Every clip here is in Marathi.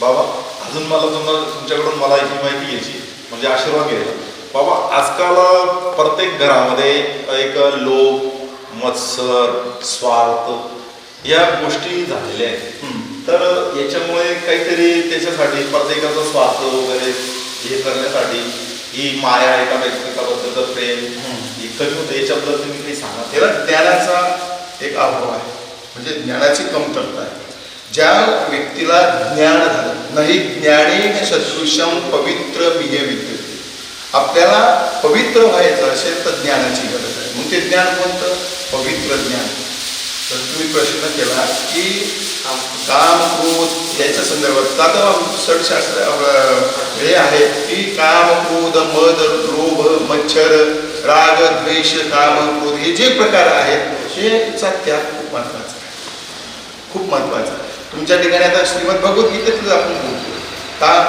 बाबा अजून मला तुम्हाला तुमच्याकडून मला एक माहिती घ्यायची म्हणजे आशीर्वाद घ्यायचा. बाबा आजकाल प्रत्येक घरामध्ये एक लोभ मत्सर स्वार्थ या गोष्टी झालेल्या आहेत. तर याच्यामुळे काहीतरी त्याच्यासाठी प्रत्येकाचा स्वार्थ वगैरे हे करण्यासाठी ही माया एकामेकाबद्दलचं प्रेम हे कमी होतं. याच्याबद्दल तुम्ही काही सांगा. त्याला ज्ञानाचा एक अभाव आहे. म्हणजे ज्ञानाची कमतरता आहे. ज्या व्यक्तीला ज्ञान झालं नाही ज्ञानी सदृशम पवित्र बिय विद्युत आपल्याला पवित्र व्हायचं असेल तर ज्ञानाची गरज आहे. मग ते ज्ञान कोणतं? पवित्र ज्ञान. तर तुम्ही प्रश्न केला की काम क्रोध याच्या संदर्भात. आता सडशास्त्र हे आहे की काम क्रोध मद लोभ मच्छर राग द्वेष काम क्रोध हे जे प्रकार आहेत हेचा त्याग खूप महत्त्वाचा आहे. खूप महत्त्वाचा आहे. तुमच्या ठिकाणी आता श्रीमद भगवद्गीतेतच आपण बोलतो का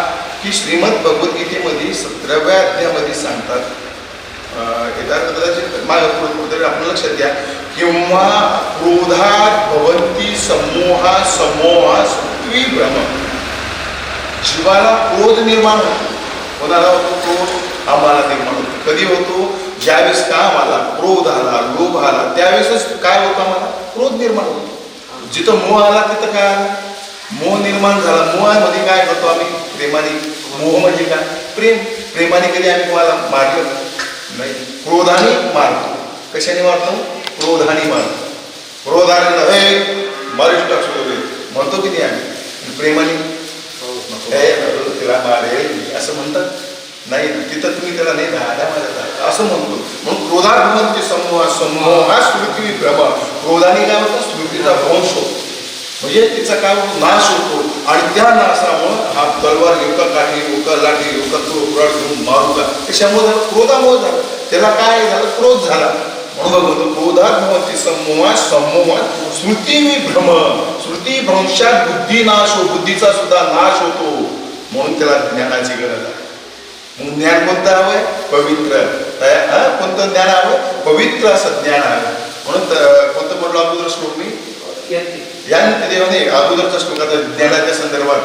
की श्रीमद भगवद्गीतेमध्ये सतराव्या अध्यायामध्ये सांगतात अं, कदाचित आपण लक्षात घ्या किंवा क्रोधात भवंती समोहा समोहा पृथ्वी भ्रम जीवाला क्रोध निर्माण होतो. कोणाला होतो क्रोध? आम्हाला निर्माण होतो. कधी होतो? ज्यावेळेस काम आला क्रोध आला लोभ आला त्यावेळेसच काय होतं आम्हाला? क्रोध निर्माण होतो. जिथं मोह आला तिथं काय? आला मोह निर्माण झाला. मोहामध्ये काय करतो आम्ही? प्रेमाने. मोह म्हणजे काय? प्रेम. प्रेमाने कधी आम्ही कोणाला मारलं? नाही. क्रोधाने मारतो. कशाने मारतो? क्रोधाने मारतो. क्रोधाने हे मारिष्ट असतो म्हणतो की नाही आम्ही? प्रेमाने. हे. तिला मारेल असं म्हणतात. नाही तिथं तुम्ही त्याला नाही दादा माझ्या असं म्हणतो. म्हणून क्रोधात म्हणते समूह समूह हा स्मृती भ्रम क्रोधाने काय होतं स्मृतीचा वंश होतो. म्हणजे तिचा काय नाश होतो. आणि त्या नाशामुळं हा तलवार घेऊ काठी घेऊ लाठी युका का तो रड घेऊन मारू का त्याच्यामुळे क्रोधामुळे झालं त्याला काय झालं? क्रोध झाला. म्हणून म्हणतो क्रोधात भवती समूहात समूहात स्मृती भ्रम. स्मृती भ्रंशात बुद्धी नाश हो बुद्धीचा सुद्धा नाश होतो. म्हणून त्याला ज्ञानाची गरज आहे. मग ज्ञान कोणतं हवंय? पवित्र. हा? कोणतं ज्ञान हवं पवित्र असं ज्ञान हवं म्हणून कोणतं म्हणलं अगोदर श्लोक मी यानंतर देवाने अगोदरचा श्लोक आता ज्ञानाच्या संदर्भात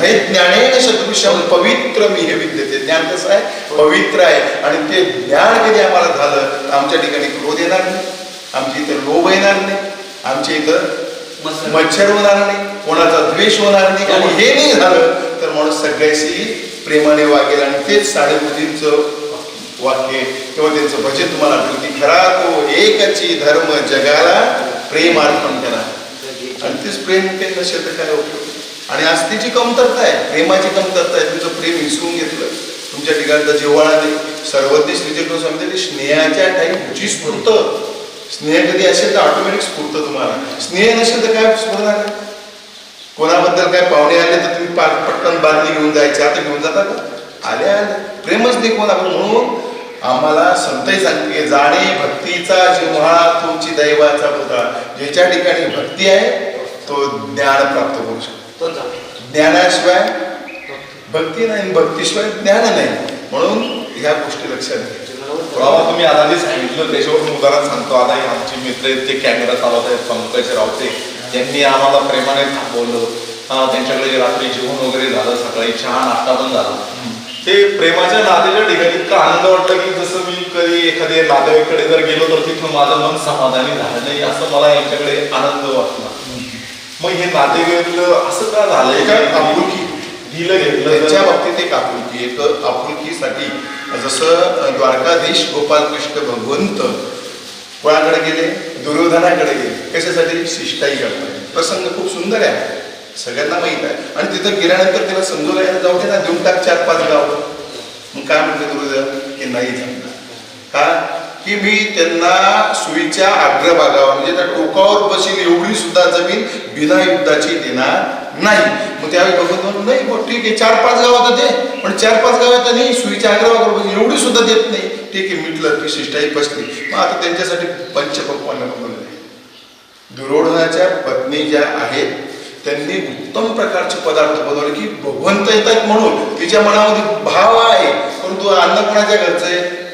नाही ज्ञानेन सदृश्यम पवित्र मी हे विद्यते. ज्ञान कसं आहे? पवित्र आहे. आणि ते ज्ञान कधी आम्हाला झालं? आमच्या ठिकाणी क्रोध येणार नाही. आमच्या इथं लोभ येणार नाही. आमच्या इथं. मच्छर होणार नाही. कोणाचा द्वेष होणार नाही. आणि हे नाही झालं तर माणूस सगळ्याशी प्रेमाने वागेल आणि तेच साडेबुद्धींचं वाक्य किंवा त्यांचं भजन तुम्हाला आठवतं की खरा तो एकची धर्म जगाला प्रेम अर्पण करा आणि तेच प्रेम ते नसेल तर काय उपयोग आणि आज तिची कमतरता आहे. प्रेमाची कमतरता आहे. तुमचं प्रेम विसरून घेतलं. तुमच्या ठिकाणचं जिव्हाळा नाही सर्वज्ञ श्रीचक्र सांगते की स्नेहाच्या टाईम जी स्फूर्त. स्नेह कधी असेल तर ऑटोमॅटिक स्फूर्त तुम्हाला स्नेह नसेल तर काय स्फुरणार कोणाबद्दल काय पाहुणे आले तर तुम्ही पटकन बादली घेऊन जायचे. आता घेऊन जाता का? आले आले. प्रेमच नाही कोणाकडून. म्हणून आम्हाला संतही सांगते जाणे भक्तीचा जिव्हाळा तुमची दैवाचा होता ज्याच्या ठिकाणी भक्ती आहे तो ज्ञान प्राप्त करू शकतो. ज्ञानाशिवाय भक्ती. नाही भक्तीशिवाय ज्ञान नाही. म्हणून ह्या गोष्टी लक्षात बाबा तुम्ही जे सांगितलं त्याच्यावरून उदाहरण सांगतो. आता हे आमचे मित्र आहेत ते कॅमेरा चालवत आहेत पंकज रावते. त्यांनी आम्हाला प्रेमाने थांबवलं. त्यांच्याकडे रात्री जेवण वगैरे झालं सकाळी चहा नाश्ता पण झाला. ते प्रेमाच्या नात्याच्या ठिकाणी इतका आनंद वाटला की जसं मी कधी एखाद्या नातेवाईकडे जर गेलो तर तिथून माझं मन समाधानी झालं नाही असं मला यांच्याकडे आनंद वाटला. मग हे नातेवाईक असं का झालंय? एक आपुलकी. दिलं घेतलं त्यांच्या बाबतीत एक आपुलकी. एक आपुलकीसाठी जसं द्वारकाधीश गोपालकृष्ण भगवंत कोणाकडे गेले? दुर्योधनाकडे गेले. कशासाठी? शिष्टाई करतात. प्रसंग खूप सुंदर आहे. सगळ्यांना माहीत आहे. आणि तिथं गेल्यानंतर त्याला समजवलं यायला जाऊ दे ना देऊन टाक चार पाच गाव. मग काय म्हणते दुर्योधन? की नाही जमणार. का? की मी त्यांना सुईच्या अग्रभागावर म्हणजे त्या टोकावर बसेल एवढी सुद्धा जमीन बिना युद्धाची देणार नाही. मग त्यावेळी बघत नाही मग ठीक आहे चार पाच गावात दे पण चार पाच गावात नाही सुईच्या अग्रभागावर बसेल एवढी सुद्धा देत नाही. ठीक आहे मिटलं ती शिष्टाई बसली मग आता त्यांच्यासाठी पंचपक्वांना बनवले दुर्योधनाच्या पत्नी ज्या आहेत त्यांनी उत्तम प्रकारचे पदार्थ बनवले की भगवंत येतात म्हणून तिच्या मनामध्ये भाव आहे परंतु अन्न कोणाच्या घरचं आहे?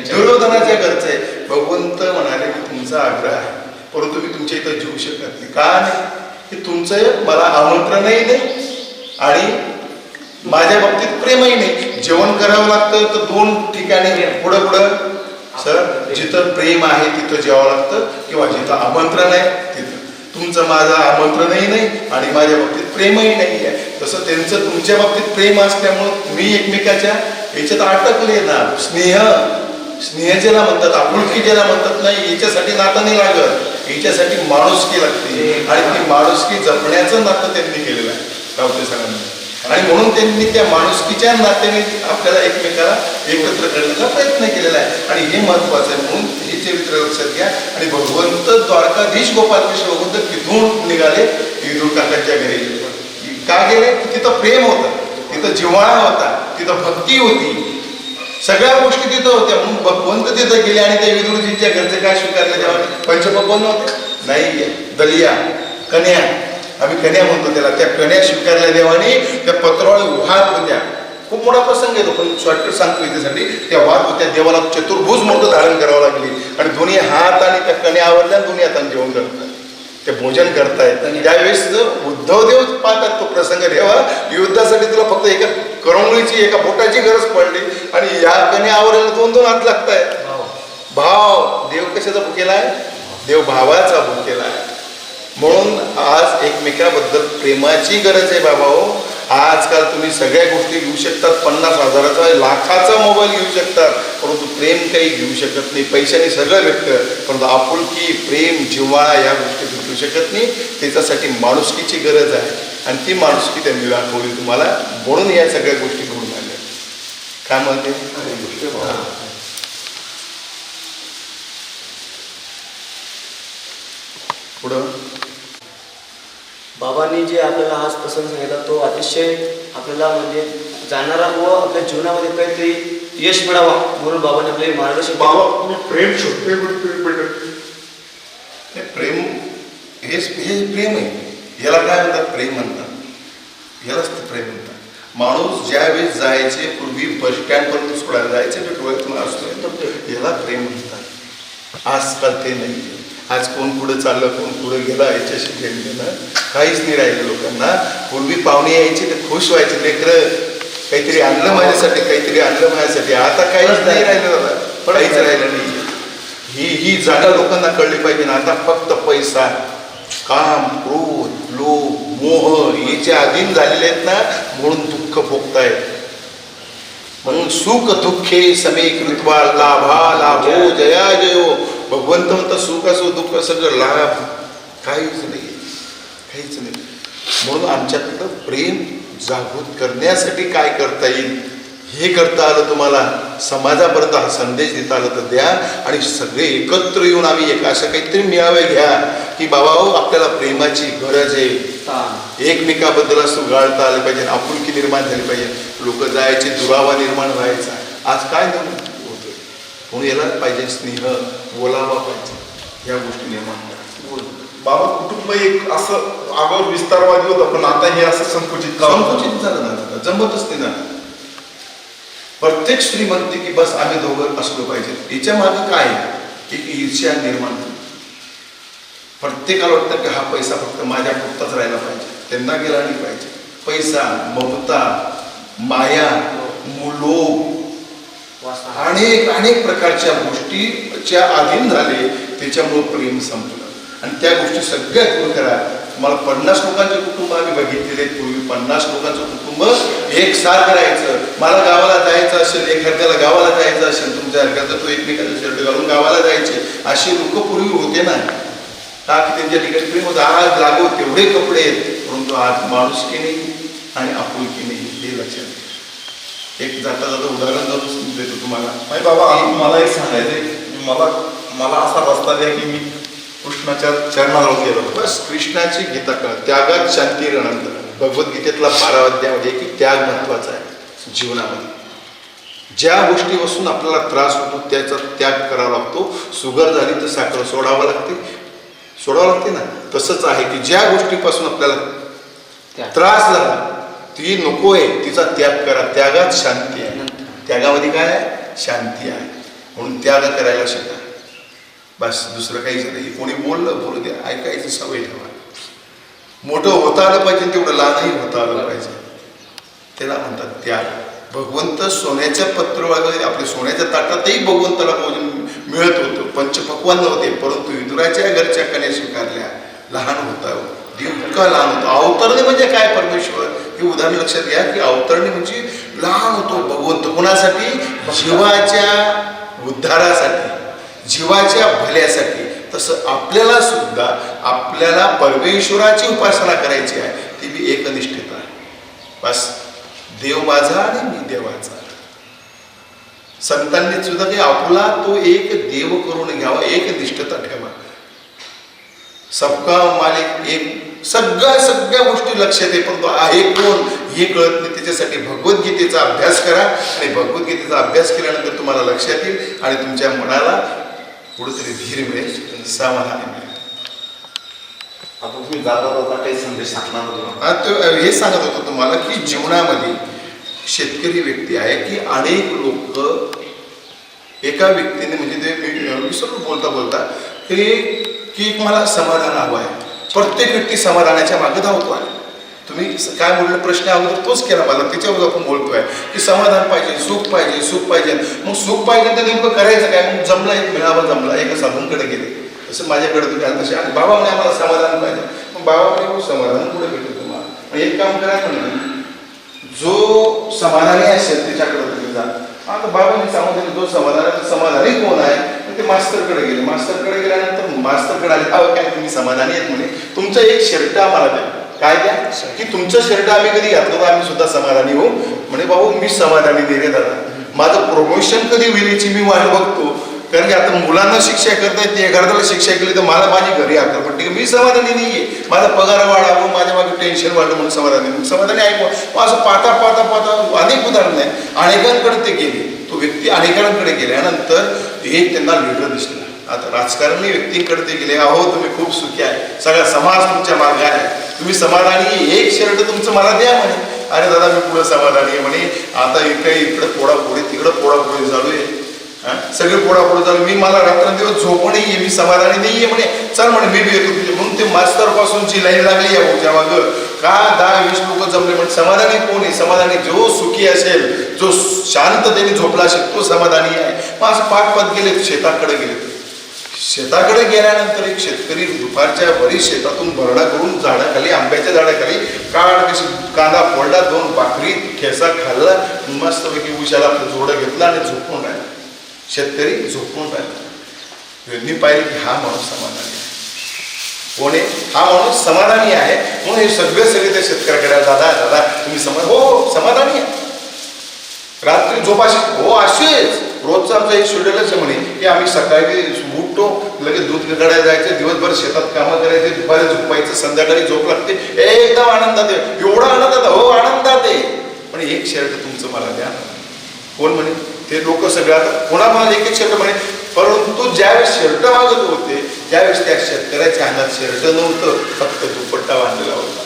दुर्योधनाच्या घरचं आहे. भगवंत म्हणाले की तुमचा आग्रह आहे. परंतु मी तुमच्या इथं जीव शकत नाही. का नाही? की तुमचं मला आमंत्रणही नाही आणि माझ्या बाबतीत प्रेमही नाही. जेवण करावं लागतं तर दोन ठिकाणी पुढं पुढं. सर जिथं प्रेम आहे तिथं जेवावं लागतं. किंवा जिथं आमंत्रण आहे तिथं. तुमचं माझं आमंत्रणही नाही आणि माझ्या बाबतीत प्रेमही नाही आहे तसं त्यांचं तुमच्या बाबतीत प्रेम असल्यामुळं तुम्ही एकमेकाच्या याच्यात अटकले ना. स्नेह स्नेह ज्याला म्हणतात आपुलकी ज्याला म्हणतात नाही याच्यासाठी नातं नाही लागत. याच्यासाठी माणुसकी लागते. आणि ती माणुसकी जपण्याचं नातं त्यांनी केलेलं आहे. सरांनी आणि म्हणून त्यांनी त्या माणुसकीच्या नात्याने आपल्याला एकमेकाला एकत्र करण्याचा प्रयत्न केलेला आहे. आणि हे महत्वाचं आहे म्हणून हे चरित्र लक्षात घ्या. आणि भगवंत द्वारकाधीश गोपाल कृष्ण भगवंत तिथून निघाले विदूर काकांच्या घरी. का गेले? तिथं प्रेम होतं. तिथं जिव्हाळा होता. तिथं भक्ती होती. सगळ्या गोष्टी तिथं होत्या. म्हणून भगवंत तिथं गेले आणि त्या विदुरजींच्या घरचे काय स्वीकारले? त्यावर पंचपक्वन नव्हते. नाही दलिया कन्या आम्ही कन्या म्हणतो त्याला. त्या कन्या स्वीकारल्या देवाने त्या पत्रावळी वाहत होत्या. खूप मोठा प्रसंग येतो पण शॉर्टकट सांगतो याच्यासाठी. त्या वाद होत्या देवाला चतुर्भुज मूर्त धारण करावं लागली. आणि दोन्ही हात आणि त्या कन्या आवडल्या आणि दोन्ही हाताने जेवण करतात. ते भोजन करतायत. आणि त्यावेळेस उद्धव देव पाहतात तो प्रसंग देवा युद्धासाठी तुला फक्त एका करंगळीची एका बोटाची गरज पडली. आणि या कन्या आवरायला दोन दोन हात लागतायत. भाव. देव कशाचा भुकेला आहे? देव भावाचा भुकेला आहे. म्हणून आज एकमेकाबद्दल प्रेमाची गरज आहे बाबा हो. आजकाल तुम्ही सगळ्या गोष्टी घेऊ शकतात. पन्नास हजाराचा लाखाचा मोबाईल घेऊ शकतात. परंतु प्रेम काही घेऊ शकत नाही. पैशाने सगळं भेटतं. परंतु आपुलकी प्रेम जिव्हाळा या गोष्टी भेटू शकत नाही. त्याच्यासाठी माणुसकीची गरज आहे. आणि ती माणुसकी त्यांनी दाखवली तुम्हाला. म्हणून या सगळ्या गोष्टी घडून आल्या. काय म्हणते? पुढं? बाबांनी जे आपल्याला आज प्रसंग सांगितला तो अतिशय आपल्याला म्हणजे जाणारा व आपल्या जीवनामध्ये काहीतरी यश मिळावा म्हणून बाबांनी आपले मार्गदर्शन बाबा तुम्ही प्रेम शोधते भेटत हे प्रेम हेच हे प्रेम आहे. याला काय म्हणतात? प्रेम म्हणतात. यालाच ते प्रेम म्हणतात. माणूस ज्यावेळेस जायचे पूर्वी बस स्टँडपर्यंत सोडायला जायचे पेट्रोल असतो याला प्रेम म्हणतात. आजकाल ते नाही आज कोण पुढे चाललं कोण पुढे गेला याच्याशी घेणं देणं काहीच नाही राहिलं लोकांना. पूर्वी पाहुणे यायचे ते खुश व्हायचे लेकरं काहीतरी आणलं माझ्यासाठी काहीतरी आणलं माझ्यासाठी. आता काहीच नाही राहिलं दादा काहीच राहिलं नाही. ही ही जागा लोकांना कळली पाहिजे ना. आता फक्त पैसा काम क्रोध लोभ मोह याच्या अधीन झालेले आहेत ना म्हणून दुःख भोगतायत म्हणून सुख दुःखे समे कृत्वा लाभा लाभो जया जयो. भगवंत म्हणतं सुख असो दुःख सगळं लाभ काहीच नाही काहीच नाही. म्हणून आमच्यातलं प्रेम जागृत करण्यासाठी काय करता येईल हे करता आलं तुम्हाला समाजापर्यंत हा संदेश देता आला तर द्या आणि सगळे एकत्र येऊन आम्ही एक असं काहीतरी मिळावे घ्या की बाबा हो आपल्याला प्रेमाची गरज आहे. एकमेकाबद्दल असं गाळता आलं पाहिजे आपुलकी निर्माण झाली पाहिजे. लोक जायचे दुरावा निर्माण व्हायचा. आज काय होतं म्हणून याला पाहिजे स्नेह बोलावा पाहिजे या गोष्टी निर्माण करा बाबा कुटुंब एक असं अगोदर विस्तारवादी होतं पण आता हे असं संकुचित का? संकुचित झालं ना जमतच नाही ना प्रत्येक स्त्री म्हणते की बस आम्ही दोघं असलो पाहिजे याच्या मागे काय आहे? एक ईर्ष्या निर्माण. प्रत्येकाला वाटतं की हा पैसा फक्त माझ्या पुरताच राहिला पाहिजे त्यांना गेला नाही पाहिजे पैसा ममता माया वासना. अनेक अनेक प्रकारच्या गोष्टीच्या अधीन झाले त्याच्यामुळं प्रेम संपलं. आणि त्या गोष्टी सगळ्या दूर करा. मला पन्नास लोकांचे कुटुंब आम्ही बघितलेले आहेत. पूर्वी पन्नास लोकांचं कुटुंब एक सार करायचं. मला गावाला जायचं असेल एखाद्याला गावाला जायचं असेल तुमच्या हरकत तो एकमेकाचा शर्ट घालून गावाला जायचे. असे लोक पूर्वी होते ना. का की त्यांच्या ठिकाणी प्रेम होतं? आज लागो तेवढे कपडे आहेत. परंतु आज माणुसकी नाही आणि आपुलकी नाही. हे लक्षात घ्या. एक जाता जाता उदाहरण जाऊन देतो तुम्हाला. नाही बाबा मला एक सांगायचंय. की मला मला असा रस्ता द्या की मी कृष्णाच्या चरणाजवळ गेलो. बस कृष्णाची गीता कळ. त्यागात शांती रणंतर भगवद्गीतेतला बारा अध्यामध्ये की त्याग महत्त्वाचा आहे जीवनामध्ये. ज्या गोष्टीपासून आपल्याला त्रास होतो त्याचा त्याग करावा लागतो. सुगर झाली तर साखर सोडावं लागते. सोडावं लागते ना? तसंच आहे की ज्या गोष्टीपासून आपल्याला त्याग. त्रास झाला ती नको आहे तिचा त्याग करा. त्यागात शांती आहे. त्यागामध्ये काय आहे? शांती आहे. म्हणून त्याग करायला शिका. बस दुसरं काहीच नाही. कोणी बोललं बोलू द्या. ऐकायची सवय ठेवा. मोठं होता आलं पाहिजे तेवढं लहानही होता आलं पाहिजे. त्याला म्हणतात त्याग. भगवंत सोन्याच्या पत्रवागे आपल्या सोन्याच्या ताटातही भगवंताला भोजन मिळत होतं. पंचपक्वान नव्हते परंतु विदुराच्या घरच्या कन्या स्वीकारल्या. लहान होता. देव इतका लहान होता. अवतरणे म्हणजे काय परमेश्वर? हे उदाहरण लक्षात घ्या की अवतरणे म्हणजे लहान होतो भगवंत कोणासाठी? जीवाच्या उद्धारासाठी जीवाच्या भल्यासाठी. तसं आपल्याला सुद्धा आपल्याला परमेश्वराची उपासना करायची आहे ती मी एकनिष्ठता आहे. बस देव माझा आणि मी देवाचा. संतांनी सुद्धा की आपला तो एक देव करून घ्यावा एक निष्ठता ठेवा. सबका मालिक एक सगळ्या सगळ्या गोष्टी लक्षात आहे परंतु आहे कोण हे कळत नाही. त्याच्यासाठी भगवद्गीतेचा अभ्यास करा आणि भगवद्गीतेचा अभ्यास केल्यानंतर तुम्हाला लक्षात येईल आणि तुमच्या मनाला कुठेतरी धीर मिळेल. समाधान मिळेल. आता तुम्ही जाता जाता काही संदेश सांगणार होतो तो- हे सांगत होतो तुम्हाला की जीवनामध्ये शेतकरी व्यक्ती आहे की अनेक लोक एका व्यक्तीने म्हणजे ते विसरून बोलता बोलता ते की मला समाधान हवं आहे. प्रत्येक व्यक्ती समाधानाच्या मागे धावतो आहे तुम्ही काय बोललं प्रश्न अगोदर तोच केला मला त्याच्यावर आपण बोलतोय की समाधान पाहिजे सुख पाहिजे सुख पाहिजे. मग सुख पाहिजे तर नेमकं करायचं काय? मग जमला एक मिळावा जमला एका साधूंकडे गेले. तसं माझ्याकडे तुम्ही आता तसे आणि बाबा म्हणे आम्हाला समाधान पाहिजे. मग बाबा म्हणे हो, समाधान कुठे भेटेल तुम्हाला? मग एक काम करा म्हणजे जो समाधानी असेल त्याच्याकडे तुम्ही जा. आता बाबांनी दिलं जो समाधान समाधानी कोण आहे ते मास्तरकडे मास्तरकडे आले अहो काय तुम्ही समाधानी आहेत म्हणे? तुमचं एक शर्ट आम्हाला द्या. काय द्या? की तुमचं शर्ट आम्ही कधी घातलं तर आम्ही सुद्धा समाधानी हो. म्हणे भाऊ मी समाधानी नाही रे दादा. माझं प्रमोशन कधी होईल याची मी वाट बघतो. कारण की आता मुलांना शिक्षा करता येते एखाद्याला शिक्षा केली तर मला माझी घरी आकार पडते. की मी समाधानी नाहीये. माझा पगार वाढावं माझ्या मागे टेन्शन वाढलं म्हणून समाधानी समाधानी ऐकू असं पाहता पाहता पाहता अनेक उदाहरण आहे अनेकांकडे ते गेले. तो व्यक्ती अनेकांकडे गेल्यानंतर हे त्यांना लिडर दिसला. आता राजकारणी व्यक्तींकडे ते गेले अहो तुम्ही खूप सुखी आहे. सगळा समाज तुमच्या मागे आहे. तुम्ही समाधानी एक शर्ट तुमचं मला द्या म्हणे. अरे दादा मी पुढे समाधानी आहे म्हणे. आता इकडे इकडे पोडापोडी तिकडे पोडापोडी चालू आहे. सगळे पोडापोड झालं मी मला रात्रंदिवस झोप नाहीये मी समाधानी नाही आहे म्हणे. चल म्हणे मी बी येतो तुझे म्हणून. ते मास्तर पासूनची लाईन लागली या भाऊच्या माग. का दहा वीस लोक जमले म्हणजे समाधानी कोण आहे? समाधानी जो सुखी असेल जो शांततेने झोपला असेल तो समाधानी आहे. मग असं पाठ पाठ गेले शेताकडे गेले. शेताकडे गेल्यानंतर एक शेतकरी दुपारच्या वरी शेतातून भरडा करून झाडाखाली आंब्याच्या झाडाखाली काढ कशी कांदा फोडला दोन भाकरी ठेसा खाल्ला मस्तपैकी उशाला जोडं घेतलं आणि झोपून राहिला. शेतकरी झोपून राहिला. यांनी पाहिली की हा माणूस समाधानी आहे. कोण? आहे हा माणूस समाधानी आहे. म्हणून हे सगळे सगळे त्या शेतकऱ्याकडे दादा दादा तुम्ही समाध हो समाधानी आहे. रात्री झोपाशी हो असेच रोजचं आमचं हे शेड्यूलच म्हणे की आम्ही सकाळी उठतो लगेच दूध गडायला जायचं दिवसभर शेतात कामं करायचे दुपारी झोपायचं संध्याकाळी झोप लागते. एकदम आनंदात आहे. एवढा आनंदात हो आनंदात आहे. पण एक शर्ट तुमचं मला द्या. कोण म्हणे? ते लोक सगळ्यात आता कोणाला एक एक शर्ट म्हणे? परंतु ज्यावेळेस शर्ट मागत होते त्यावेळेस त्या शेतकऱ्याच्या अंगात शर्ट नव्हतं. फक्त दुपट्टा बांधलेला होता.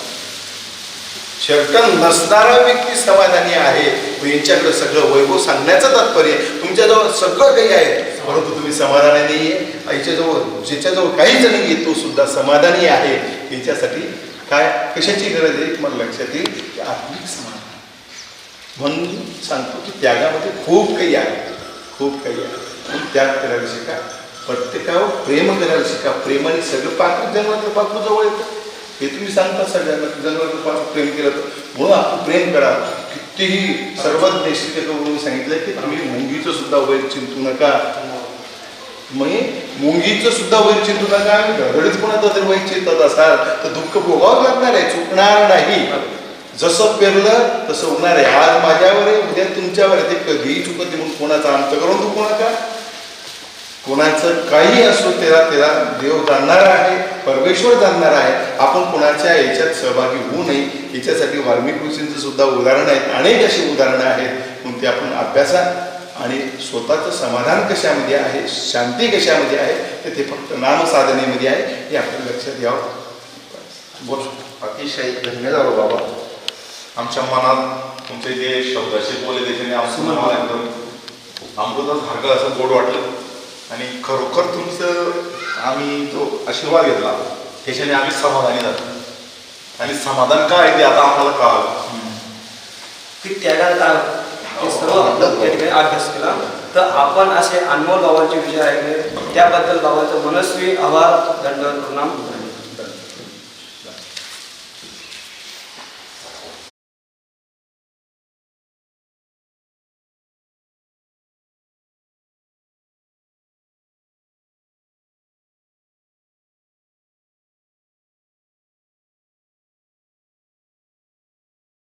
शर्ट नसणारा व्यक्ती समाधानी आहे. यांच्याकडे सगळं वैभव सांगण्याचं तात्पर्य तुमच्याजवळ सगळं काही आहे. परंतु तुम्ही समाधानी नाही आहे याच्याजवळ ज्याच्याजवळ काहीच नाहीये तो सुद्धा समाधानी आहे. याच्यासाठी काय कशाची गरज आहे? तुम्हाला लक्षात येईल की आत्मिक समाधान. म्हणून सांगतो की त्यागामध्ये खूप काही आहे. खूप काही आहे. म्हणून त्याग करायला शिका. प्रत्येकावर प्रेम करायला शिका. प्रेमाने सगळं पाकू जन्मात पाकू जवळ येतं. हे तुम्ही सांगता सगळ्यांना की जन्माचं प्रेम केलं तर. म्हणून आपण प्रेम करा. कितीही सर्वात देशिक म्हणून सांगितलं की तुम्ही मुंगीचं सुद्धा वैर चिंतू नका. मग मुंगीचं सुद्धा वैर चिंतू नका. आणि घडीच कोणाचा जर वैर चिंतत असाल तर दुःख भोगावं लागणार आहे चुकणार नाही. जसं पेरलं तसं होणार आहे. आज माझ्यावर आहे उद्या तुमच्यावर आहे. ते कधीही चुकत म्हणून कोणाचा अंत करून दुखू नका. कोणाचं काही असो त्याला त्याला देव जाणणार आहे परमेश्वर जाणणार आहे. आपण कोणाच्या याच्यात सहभागी होऊ नये याच्यासाठी वाल्मिक ऋषींचं सुद्धा उदाहरण आहेत. अनेक अशी उदाहरणं आहेत. म्हणून ते आपण अभ्यासा आणि स्वतःचं समाधान कशामध्ये आहे शांती कशामध्ये आहे तर ते फक्त नामसाधनेमध्ये आहे हे आपल्या लक्षात यावं बोल. अतिशय धन्यवाद हो बाबा. आमच्या मनात तुमचे जे शब्दाचे बोलले त्याच्याने आमचं मन एकदम अमृतासारखं असं गोड वाटलं. आणि खरोखर तुमचं आम्ही जो आशीर्वाद घेतला त्याच्याने आम्ही समाधानी झालो. आणि समाधान काय आहे ते आता आम्हाला कळालं. की त्याला काय सर्व त्या ठिकाणी अभ्यास केला. तर आपण असे अनमोल बाबांचे विचार ऐकले. त्याबद्दल बाबांचं मनस्वी आभार दंड प्रणाम.